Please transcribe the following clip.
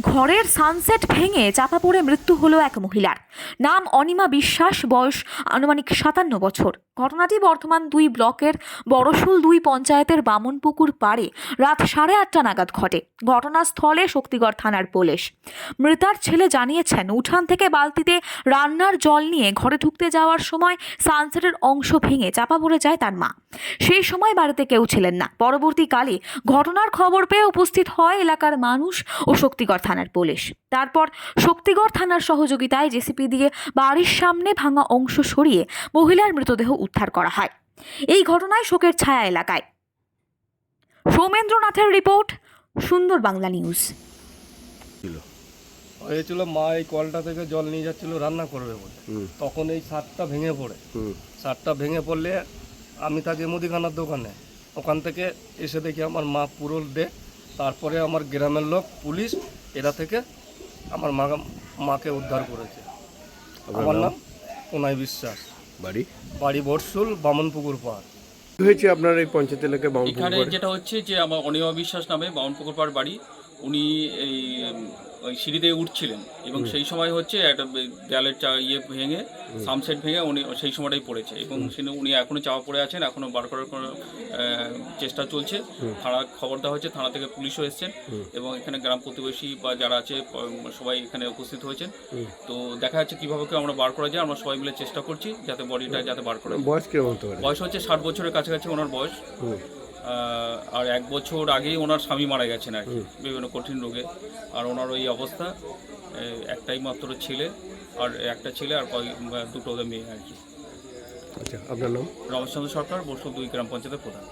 ঘরের সানসেট ভেঙে চাপা পড়ে মৃত্যু হলো এক মহিলার। নাম অনিমা বিশ্বাস, বয়স আনুমানিক সাতান্ন বছর। ঘটনাটি বর্ধমান দুই ব্লকের বড়শুল দুই পঞ্চায়েতের বামনপুকুর পাড়ে রাত সাড়ে আটটা নাগাদ ঘটে। ঘটনাস্থলে শক্তিগড় থানার পুলিশ। মৃতার ছেলে জানিয়েছেন, উঠান থেকে বালতিতে রান্নার জল নিয়ে ঘরে ঢুকতে যাওয়ার সময় সানসেটের অংশ ভেঙে চাপা পড়ে যায় তার মা। সেই সময় বাড়িতে কেউ ছিলেন না। পরবর্তীকালে ঘটনার খবর পেয়ে উপস্থিত হয় এলাকার মানুষ ও শক্তিগড় থানার পুলিশ। তারপর শক্তিগড় থানার সহযোগিতায় জেসিপি দিয়ে বাড়ির সামনে ভাঙা অংশ সরিয়ে মহিলার মৃতদেহ উদ্ধার করা হয়। এই ঘটনায় শোকের ছায়া এলাকায়। সৌমেন্দ্রনাথের রিপোর্ট সুন্দর বাংলা নিউজ। ছিল হয়েছিল মা এই কলটা থেকে জল নিয়ে যাচ্ছিল রান্না করবে বলে। তখন এই সারটা ভেঙে পড়ে। হুম। সারটা ভেঙে পড়লে আমি থাকি মুদিখানার দোকানে। ওখান থেকে এসে দেখি আমার মা পুরো ডে তারপরে আমার গ্রামের লোক পুলিশ এরা থেকে আমার মা মাকে উদ্ধার করেছে। আমার নাম? কোনাই বিশ্বাস। বাড়ি? বাড়ি বর্ষুল বামনপুকুর পাড়। হয়েছে আপনার এই পঞ্চায়েত এলাকায় এখানে যেটা হচ্ছে যে আমার অনিমা বিশ্বাস নামে বামনপুকুর পাড় বাড়ি। উনি এই ওই সিঁড়িতে উঠছিলেন এবং সেই সময় হচ্ছে একটা দেয়ালের চা ইয়ে ভেঙে সামসেট ভেঙে উনি সেই সময়টাই পড়েছে এবং সেখানে উনি এখনও চাপা পড়ে আছেন এখনও বার করার কোনো চেষ্টা চলছে। থানা খবর দেওয়া হচ্ছে থানা থেকে পুলিশও এসছেন এবং এখানে গ্রাম প্রতিবেশী বা যারা আছে সবাই এখানে উপস্থিত হয়েছেন। তো দেখা যাচ্ছে কীভাবে কেউ আমরা বার করা যায় আমরা সবাই মিলে চেষ্টা করছি যাতে বডিটা যাতে বার করা বয়স বয়স হচ্ছে ষাট বছরের কাছাকাছি ওনার বয়স। আর এক বছর আগেই ওনার স্বামী মারা গেছেন আর কি বিভিন্ন কঠিন রোগে। আর ওনার ওই অবস্থা একটাই মাত্র ছেলে আর একটা ছেলে আর দুটো ওদের মেয়ে আর কি। আচ্ছা আপনার নাম? রমেশচন্দ্র সরকার বসু দুই গ্রাম পঞ্চায়েতের প্রধান।